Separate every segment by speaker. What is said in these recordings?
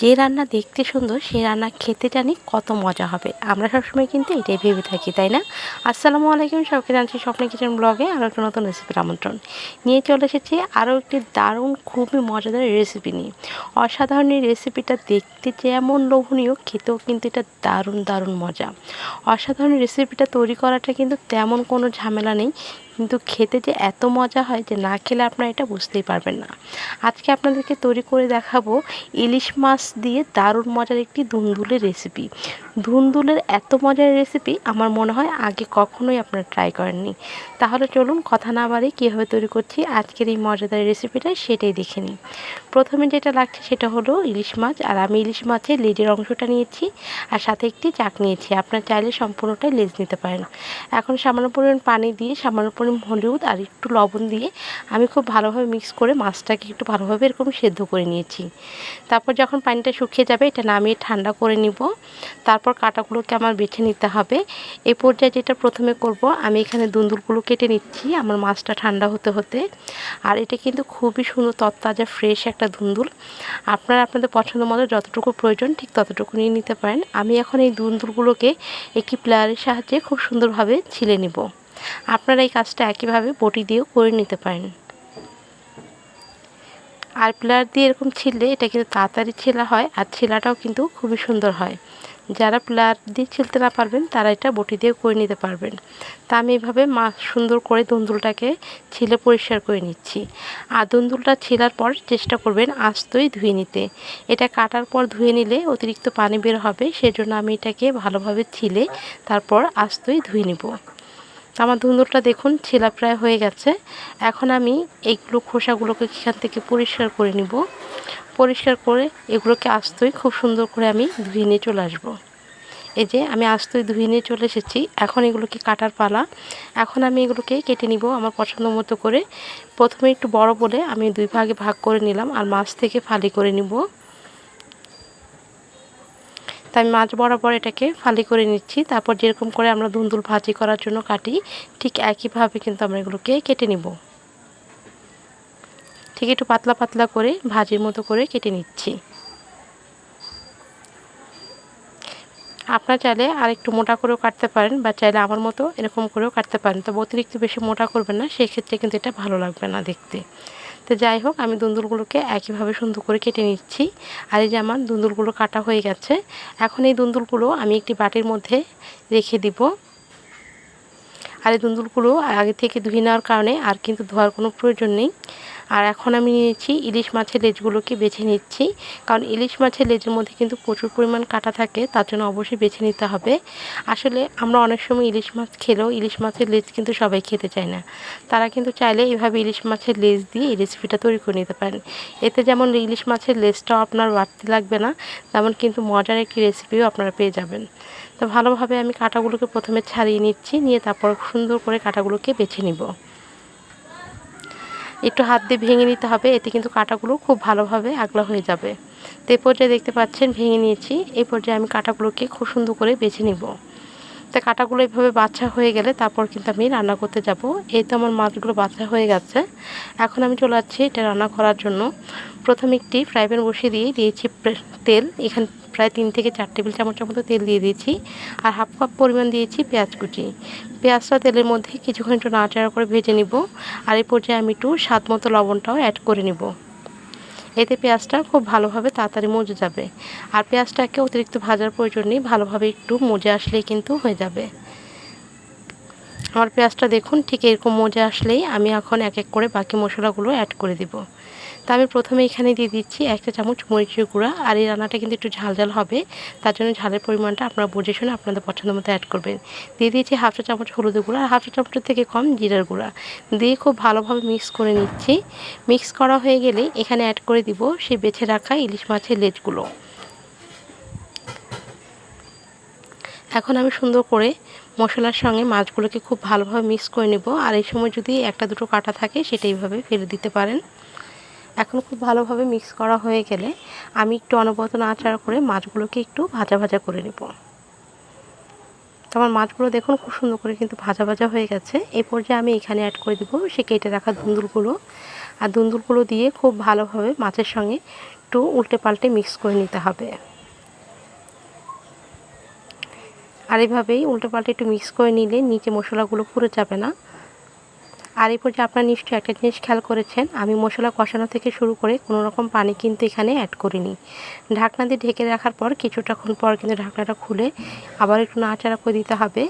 Speaker 1: যে রান্না দেখতে সুন্দর, সে রান্না খেতে জানি কত মজা হবে। আমরা সবসময় কিন্তু এটাই ভেবে থাকি, তাই না? আসসালামু আলাইকুম সবকে জানছি স্বপ্নে কিচেন ব্লগে আরও একটা নতুন রেসিপির আমন্ত্রণ। নিয়ে চলে এসেছি আরও একটি দারুণ, খুবই মজাদার রেসিপি নিয়ে। অসাধারণ এই রেসিপিটা দেখতে যেমন লোভনীয়, খেতেও কিন্তু এটা দারুণ দারুণ মজা। অসাধারণ রেসিপিটা তৈরি করাটা কিন্তু তেমন কোনো ঝামেলা নেই। কিন্তু খেতে যে এত মজা হয় যে না খেলে আপনারা এটা বুঝতেই পারবেন না। আজকে আপনাদেরকে তৈরি করে দেখাবো ইলিশ মাছ দিয়ে দারুণ মজার একটি ধুন্দুলের রেসিপি ধুন্দুলের এত মজার রেসিপি আমার মনে হয় আগে কখনোই আপনারা ট্রাই করেননি। তাহলে চলুন কথা না বাড়ি কীভাবে তৈরি করছি, আজকের এই মজাদার রেসিপিটা সেটাই দেখে নিই। প্রথমে যেটা লাগছে সেটা হলো ইলিশ মাছ, আর আমি ইলিশ মাছের লেজের অংশটা নিয়েছি, আর সাথে একটি চাক নিয়েছি। আপনার চাইলে সম্পূর্ণটাই লেজ নিতে পারেন। এখন সামান্য পরিমাণ পানি দিয়ে সামান্য পরিমাণ হলুদ আর একটু লবণ দিয়ে আমি খুব ভালোভাবে মিক্স করে মাছটাকে একটু ভালোভাবে এরকম সেদ্ধ করে নিয়েছি। তারপর যখন পানিটা শুকিয়ে যাবে, এটা নামিয়ে ঠান্ডা করে নিব। তারপর কাটাগুলোকে আমার বেছে নিতে হবে। এই পর্যায়ে যেটা প্রথমে করব, আমি এখানে দুন্দুলগুলো কেটে নিচ্ছি, আমার মাছটা ঠান্ডা হতে হতে। আর এটা কিন্তু খুবই সুন্দর তত্তাজা ফ্রেশ একটা দুন্দুল। আপনারা আপনাদের পছন্দ মতো যতটুকু প্রয়োজন ঠিক ততটুকু নিয়ে নিতে পারেন। আমি এখন এই দুন্দুলগুলোকে একটি প্লেয়ারের সাহায্যে খুব সুন্দরভাবে ছিলে নিব। আপনারা এই কাজটা একইভাবে বটি দিয়েও করে নিতে পারেন। আর প্লেয়ার দিয়ে এরকম ছিললে এটা কিন্তু তাড়াতাড়ি ছেলা হয় আর ছেলাটাও কিন্তু খুবই সুন্দর হয়। যারা প্লেয়ার দিয়ে ছিলতে না পারবেন, তারা এটা বটি দিয়ে করে নিতে পারবেন। তা আমি এইভাবে মা সুন্দর করে দন্দুলটাকে ছিলে পরিষ্কার করে নিচ্ছি। আর দন্দুলটা ছিলার পর চেষ্টা করবেন আস্তই ধুয়ে নিতে। এটা কাটার পর ধুয়ে নিলে অতিরিক্ত পানি বের হবে, সেজন্য আমি এটাকে ভালোভাবে ছিলে, তারপর আস্তই ধুয়ে নিব। আমার ধুন্দুরটা দেখুন, ছেলা প্রায় হয়ে গেছে। এখন আমি এইগুলো খোসাগুলোকে এখান থেকে পরিষ্কার করে নিব। পরিষ্কার করে এগুলোকে আস্তই খুব সুন্দর করে আমি ধুয়ে নিয়ে চলে আসব। এই যে আমি আস্তই ধুয়ে নিয়ে চলে এসেছি। এখন এগুলোকে কাটার পালা। এখন আমি এগুলোকে কেটে নিব আমার পছন্দ মতো করে। প্রথমে একটু বড় বলে আমি দুই ভাগে ভাগ করে নিলাম আর মাছ থেকে ফালি করে নিব। তাই আমি মাছ বরাবর এটাকে ফালি করে নিচ্ছি। তারপর যেরকম করে আমরা ধুন্দুল ভাজি করার জন্য কাটি, ঠিক একইভাবে কিন্তু আমরা এগুলোকে কেটে নিব। ঠিক একটু পাতলা পাতলা করে ভাজির মতো করে কেটে নিচ্ছি। আপনার চাইলে আর একটু মোটা করেও কাটতে পারেন বা চাইলে আমার মতো এরকম করেও কাটতে পারেন। তবে অতিরিক্ত বেশি মোটা করবেন না সেই ক্ষেত্রে কিন্তু এটা ভালো লাগবে না দেখতে। তো যাই হোক, আমি দুন্দুলগুলোকে একইভাবে সুন্দর করে কেটে নিচ্ছি। আর এই যে আমার দুন্দুলগুলো কাটা হয়ে গেছে, এখন এই দুন্দুলগুলো আমি একটি বাটির মধ্যে রেখে দিব। আর এই দুন্দুলগুলো আগে থেকে ধুয়ে নেওয়ার কারণে আর কিন্তু ধোয়ার কোনো প্রয়োজন নেই। আর এখন আমি নিয়েছি ইলিশ মাছের লেজগুলোকে বেছে নিচ্ছি। কারণ ইলিশ মাছের লেজের মধ্যে কিন্তু প্রচুর পরিমাণ কাটা থাকে, তার জন্য অবশ্যই বেছে নিতে হবে। আসলে আমরা অনেক সময় ইলিশ মাছ খেলেও ইলিশ মাছের লেজ কিন্তু সবাই খেতে চায় না। তারা কিন্তু চাইলে এইভাবে ইলিশ মাছের লেজ দিয়ে এই রেসিপিটা তৈরি করে নিতে পারেন। এতে যেমন ইলিশ মাছের লেজটাও আপনার বাড়তে লাগবে না, তেমন কিন্তু মজার একটি রেসিপিও আপনারা পেয়ে যাবেন। তো ভালোভাবে আমি কাটাগুলোকে প্রথমে ছাড়িয়ে নিচ্ছি, নিয়ে তারপর সুন্দর করে কাটাগুলোকে বেছে নিব। একটু হাত দিয়ে ভেঙে নিতে হবে, এতে কিন্তু কাঁটাগুলো খুব ভালোভাবে আগলা হয়ে যাবে। তো এই পর্যায়ে দেখতে পাচ্ছেন, ভেঙে নিয়েছি। এই পর্যায়ে আমি কাঁটাগুলোকে খুব সুন্দর করে বেছে নিব। তো কাটাগুলো এইভাবে বাচ্চা হয়ে গেলে তারপর কিন্তু আমি রান্না করতে যাব। এই তো আমার মাছগুলো বাচ্চা হয়ে গেছে। এখন আমি চলে যাচ্ছি এটা রান্না করার জন্য। প্রথমে একটি ফ্রাই প্যান বসিয়ে দিয়ে দিয়েছি তেল। এখান প্রায় তিন থেকে চার টেবিল চামচের মতো তেল দিয়ে দিয়েছি। আর হাফ কাপ পরিমাণ দিয়েছি পেঁয়াজ কুচি। পেঁয়াজটা তেলের মধ্যে কিছুক্ষণ একটু নাড়াচাড়া করে ভেজে নিব। আর এই পর্যায়ে আমি একটু স্বাদ মতো লবণটাও অ্যাড করে নিব। এতে পেঁয়াজটা খুব ভালোভাবে তাড়াতাড়ি মজে যাবে। আর পেঁয়াজটাকে অতিরিক্ত ভাজার প্রয়োজন নেই, ভালোভাবে একটু মজে আসলেই কিন্তু হয়ে যাবে। আমার পেঁয়াজটা দেখুন, ঠিক এরকম মজে আসলেই আমি এখন এক এক করে বাকি মশলাগুলো অ্যাড করে দিব। তা আমি প্রথমে এখানে দিয়ে দিচ্ছি একটা চামচ মরিচের গুঁড়া। আর এই রান্নাটা কিন্তু একটু ঝাল ঝাল হবে। তার জন্য ঝালের পরিমাণটা আপনারা বুঝে শুনে আপনাদের পছন্দ মতো অ্যাড করবেন। দিয়ে দিয়েছি হাফ চা চামচ হলুদের গুঁড়া আর হাফ চামচের থেকে কম জিরার গুঁড়া। দিয়ে খুব ভালোভাবে মিক্স করে নিচ্ছি। মিক্স করা হয়ে গেলে এখানে অ্যাড করে দিব সেই বেছে রাখা ইলিশ মাছের লেজগুলো। এখন আমি সুন্দর করে মশলার সঙ্গে মাছগুলোকে খুব ভালোভাবে মিক্স করে নেব। আর এই সময় যদি একটা দুটো কাটা থাকে সেটা এইভাবে ফেলে দিতে পারেন। এখন খুব ভালোভাবে মিক্স করা হয়ে গেলে আমি একটু অনবরত নাড়াচাড়া করে মাছগুলোকে একটু ভাজা ভাজা করে নেব। তো আমার মাছগুলো দেখুন খুব সুন্দর করে কিন্তু ভাজা ভাজা হয়ে গেছে। এই পর্যায়ে আমি এখানে অ্যাড করে দেবো সে কেটে রাখা ধুন্দুলগুলো আর দুন্দুলগুলো দিয়ে খুব ভালোভাবে মাছের সঙ্গে একটু উল্টে পাল্টে মিক্স করে নিতে হবে। আর এইভাবেই উল্টে পাল্টে একটু মিক্স করে নিলে নিচে মশলাগুলো পুড়ে যাবে না। আর এই পর্যায়ে আপনারা নিশ্চয়ই একটা জিনিস খেয়াল করেছেন, আমি মশলা কষানো থেকে শুরু করে কোনো রকম পানি কিন্তু এখানে অ্যাড করিনি। ঢাকনা দিয়ে ঢেকে রাখার পর কিছুটাক্ষণ পর কিন্তু ঢাকনাটা খুলে আবার একটু নাড়াচাড়া করে দিতে হবে।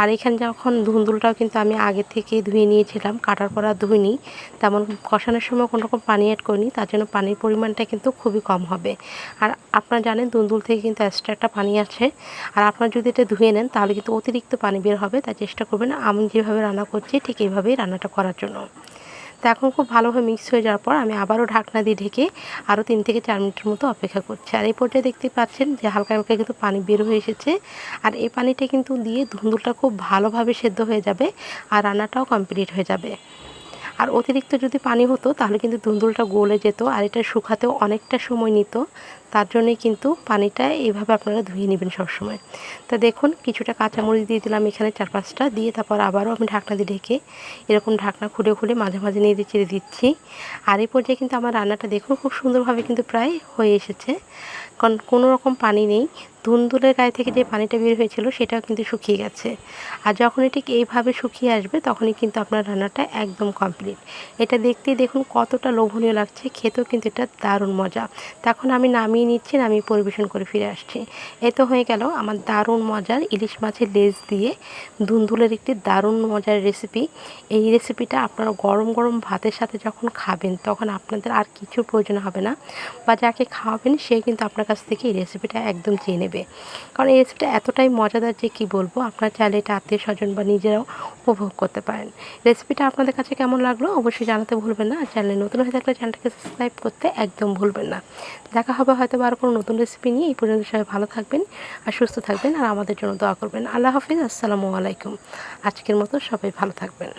Speaker 1: আর এখানে যখন ধুন্দুলটাও কিন্তু আমি আগে থেকে ধুয়ে নিয়েছিলাম, কাটার পর আর ধুইনি, তেমন কষানোর সময় কোনো রকম পানি অ্যাড করিনি, তার জন্য পানির পরিমাণটা কিন্তু খুবই কম হবে। আর আপনারা জানেন দুন্দুল থেকে কিন্তু এক্সট্রা একটা পানি আছে, আর আপনারা যদি এটা ধুয়ে নেন তাহলে কিন্তু অতিরিক্ত পানি বের হবে, তাই চেষ্টা করবেন। আমি যেভাবে রান্না করছি ঠিক এইভাবেই রান্নাটা করার জন্য। তো এখন খুব ভালোভাবে মিক্স হয়ে যাওয়ার পর আমি আবারও ঢাকনা দিয়ে ঢেকে আরও তিন থেকে চার মিনিটের মতো অপেক্ষা করছি। আর এই পর্যায়ে দেখতে পাচ্ছেন যে হালকা হালকা কিন্তু পানি বের হয়ে এসেছে। আর এই পানিটা কিন্তু দিয়ে ধুন্দুলটা খুব ভালোভাবে সেদ্ধ হয়ে যাবে আর রান্নাটাও কমপ্লিট হয়ে যাবে। আর অতিরিক্ত যদি পানি হতো, তাহলে কিন্তু ধুন্দুলটা গলে যেত আর এটা শুকাতেও অনেকটা সময় নিত। তার জন্যই কিন্তু পানিটা এইভাবে আপনারা ধুয়ে নেবেন সবসময়। তা দেখুন, কিছুটা কাঁচামরিচ দিয়ে দিলাম এখানে চার পাঁচটা দিয়ে তারপর আবারও আমি ঢাকনা দিয়ে ঢেকে এরকম ঢাকনা খুলে খুলে মাঝে মাঝে নিয়ে চেড়ে দিচ্ছি। আর এই পর্যায়ে কিন্তু আমার রান্নাটা দেখুন খুব সুন্দরভাবে কিন্তু প্রায় হয়ে এসেছে। কারণ কোনো রকম পানি নেই। ধুন্দুলের গায়ে থেকে যে পানিটা বের হয়েছিল সেটাও কিন্তু শুকিয়ে গেছে। আর যখন ঠিক এইভাবে শুকিয়ে আসবে তখনই কিন্তু আপনার রান্নাটা একদম কমপ্লিট এটা দেখতেই দেখুন কতটা লোভনীয় লাগছে, খেতেও কিন্তু এটা দারুণ মজা। তখন আমি নামিয়ে নিচ্ছি, নামিয়ে পরিবেশন করে ফিরে আসছি। এ তো হয়ে গেল আমার দারুণ মজার ইলিশ মাছের লেজ দিয়ে ধুন্দুলের একটি দারুণ মজার রেসিপি এই রেসিপিটা আপনারা গরম গরম ভাতের সাথে যখন খাবেন তখন আপনাদের আর কিছু প্রয়োজন হবে না। বা যাকে খাওয়াবেন সে কিন্তু আপনার কাছ থেকে এই রেসিপিটা একদম চেয়ে নেবে। কারণ এই রেসিপিটা এতটাই মজাদার যে কী বলব, আপনার চাইলে এটা আত্মীয় স্বজন বা নিজেরাও উপভোগ করতে পারেন। রেসিপিটা আপনাদের কাছে কেমন লাগল অবশ্যই জানাতে ভুলবেন না। আর চ্যানেলে নতুন হয়ে থাকলে চ্যানেলটাকে সাবস্ক্রাইব করতে একদম ভুলবেন না। দেখা হবে হয়তো আরও কোনো নতুন রেসিপি নিয়ে। এই পর্যন্ত সবাই ভালো থাকবেন আর সুস্থ থাকবেন আর আমাদের জন্য দোয়া করবেন। আল্লাহ হাফিজ, আসসালামু আলাইকুম। আজকের মতো সবাই ভালো থাকবেন।